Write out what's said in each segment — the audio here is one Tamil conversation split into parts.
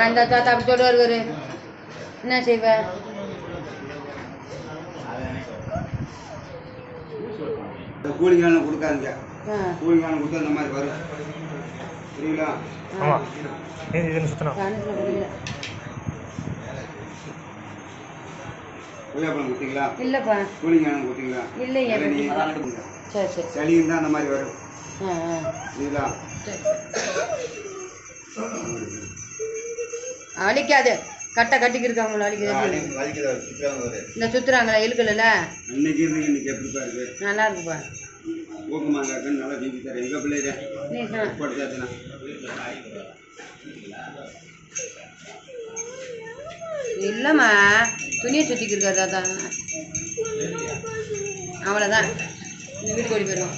அந்த தாத்தா அப்படி சொல்லுவார் வருவாரு என்ன செய்வ? இந்த கூலிங்காலம் கொடுக்காதீங்க. ஆ. கூலிங்காலம் கொடுத்தா இந்த மாதிரி வரும். புரியுங்களா ஆமாம் இது கொடுக்கல கொய்யாப்பழம் கொடுத்தீங்களா? இல்லைப்பா. கூலிங்காலம் கொடுத்தீங்களா? இல்லையே. சரி சரி சளியும் தான் அந்த மாதிரி வரும். புரியுங்களா சரி அழிக்காது. கட்டை கட்டிக்கிருக்கு அவங்கள அழிக்குது இந்த சுத்துறாங்களா இழுக்கல அன்னைக்கு இன்னைக்கு எப்படிப்பா இருக்கு நல்லா இருக்குப்பா ஊக்கமாங்காக்கன்னு நல்லா செஞ்சு தரேன். பிள்ளைங்க? ஆ போட்டுச்சாச்சுண்ணா இல்லைம்மா துணியை சுற்றிக்கிருக்காரு தாத்தா அவ்வளோதான் இந்த வீட்டுக்கு ஓடி போயிடுவோம்.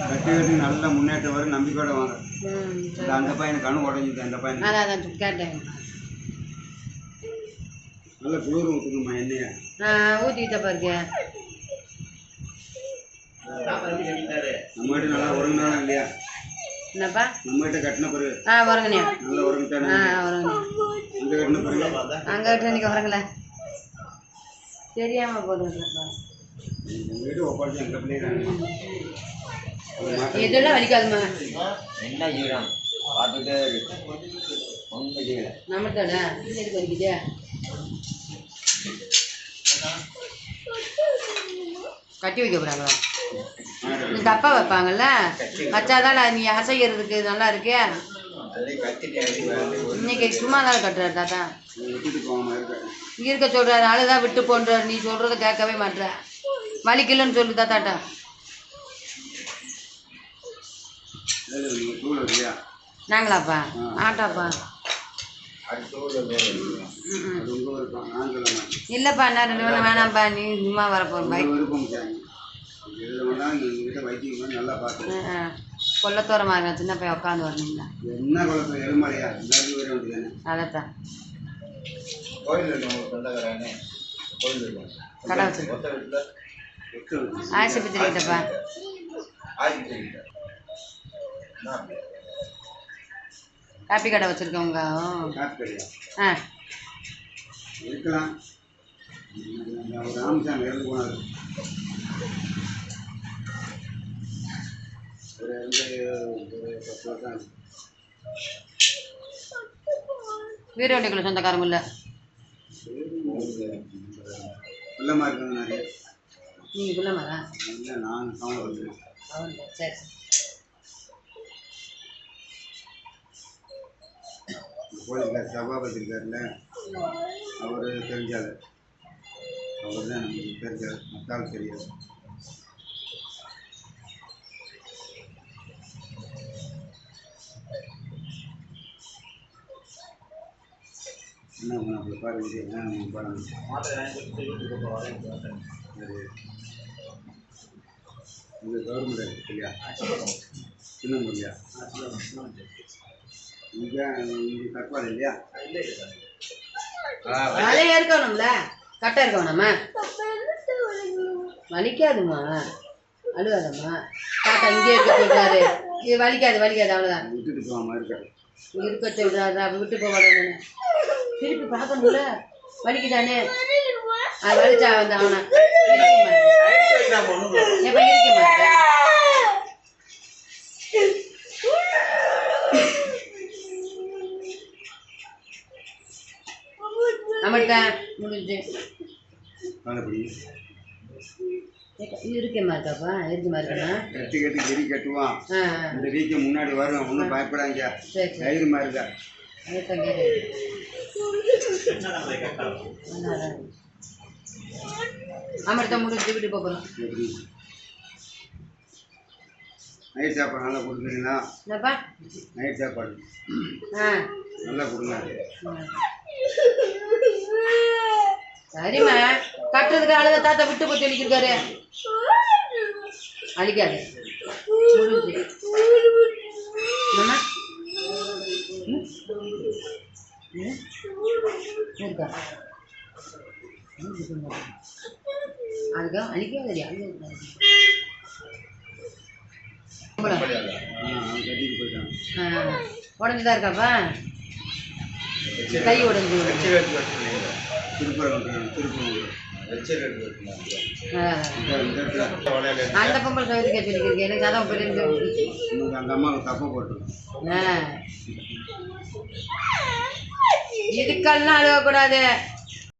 கட்டி கட்டி நல்ல முன்னேற்றம் வரும் நம்பிக்கையோட வாங்க. ம். அந்த பையனுக்கு கணு உடஞ்சிது அந்த பையனுக்கு அதான் அதான் கேட்டேன். நல்ல குளிர் ஊற்றுக்குமா எண்ணெயை ஆ ஊற்றிக்கிட்ட பாருங்க. நம்ம கிட்ட நல்லா உறங்கினாலும் இல்லையா? என்னப்பா? நம்ம கிட்ட கட்டின பிறகு. ஆ வரங்கண்ணே நல்லா உறங்கிட்டானே ஆ வரங்கண்ணே அங்கே கட்டின பிறகு? அங்கே இன்னைக்கு வரங்களே தெரியாமல் போடுங்க எங்கள் வீட்டு ஒப்பாச்சு எங்கள் பிள்ளைங்க இதெல்லாம் வலிக்காதுமா என்ன செய்யலாம் பார்த்துட்டே இருக்கு. ஒன்றும் செய்யலை. வலிக்குது கட்டி வைக்க போகிறாங்களா தப்பா வைப்பாங்கல்ல? வச்சாதான் நீ அசைகிறதுக்கு நல்லா இருக்கே. இன்னைக்கு சும்மா தான் கட்டுறாரு தாத்தா? இருக்க. சொல்றாரு அழுதா விட்டு போன்றாரு நீ சொல்றத கேட்கவே மாட்ற. வலிக்கலன்னு சொல்லு தாத்தாட்டா. நாங்களாப்பா? ஆட்டாப்பா. நான் இல்லைப்பா என்ன ரெண்டு வேணும் வேணாம்ப்பா. நீ சும்மா வரப்போற பைக் கொல்லத்தோரமாக இருக்க சின்ன பையன் உட்காந்து வரணுங்களா என்ன குழப்பம் எருமலையா? அதைத்தான். கடை வச்சிருக்கேன் ஆஸ்பத்திரி கிட்டப்பா ஆகிட்டு கிட்ட என்ன அப்படி? காப்பி கடை வச்சுருக்கவங்க. ஆ. இருக்கலாம். ராமசாமி இறந்து போனார். ஒரு இறந்து ஒரு பத்து வருஷம் ஆச்சு. வீரவண்டிக்குள்ள சொந்தக்காரங்க இல்லை? வெள்ளமாக இருக்காங்க நிறைய. நீங்கள் பிள்ளைமாரா இல்லை நான் சரி சரி. போலீஸ்கார் சபாபதி இருக்கார்ல அவர் தெரிஞ்சார். அவர் தான் நமக்கு தெரிஞ்சார் மத்தால் தெரியாது. என்ன பண்ண அப்படி பாருங்க என்ன நம்ம பாருங்க. சரி. இது கவர்மெண்ட் இல்லையா சின்ன இல்லையா இங்கே இங்கே இல்லையா கட்டை இருக்கணும்மா வலிக்காதுமா? அழுவாதம்மா? தாத்தா இங்கே இருக்க சொல்றாரு இது வலிக்காது வலிக்காது அவ்வளோதான் விட்டுட்டு இருக்காரு இருக்க அப்ப விட்டு போக மாட்டேன்னு திருப்பி பார்க்கணும்ல? வலிக்குதானே? அது வலிச்சா வந்து அவனை. எப்ப இருக்க மாட்டேன் நம்மகிட்ட முடிஞ்சு காலப்படி இது இருக்கே மாட்டாப்பா இருக்கு கட்டி கட்டி கிரி கட்டுவான் இந்த வீக்கம் முன்னாடி வரும் ஒன்றும் பயப்படாங்க தைரியமா இருக்கா? அமிர்தம் முடிஞ்சு விட்டு எப்படி? நைட் சாப்பாடு நல்லா கொடுக்குறீங்களா? நைட் சாப்பாடு. ஆ. நல்லா கொடுங்க. சரிம்மா கட்டுறதுக்கு அழுத தாத்தா விட்டு போய் சொல்லிக்கிருக்காரு அழிக்காது. இருக்கா? அதுக்காக அழிக்காது உடஞ்சுதான் இருக்காப்பா. கை உடஞ்சு இடத்துல வளையல அந்த பொம்பளை கவிதை சொல்லிக்கிறீங்க எனக்கு அதான் பெரிய அந்த அம்மாவுக்கு தப்பை போட்டு இதுக்கெல்லாம் அழுகக்கூடாது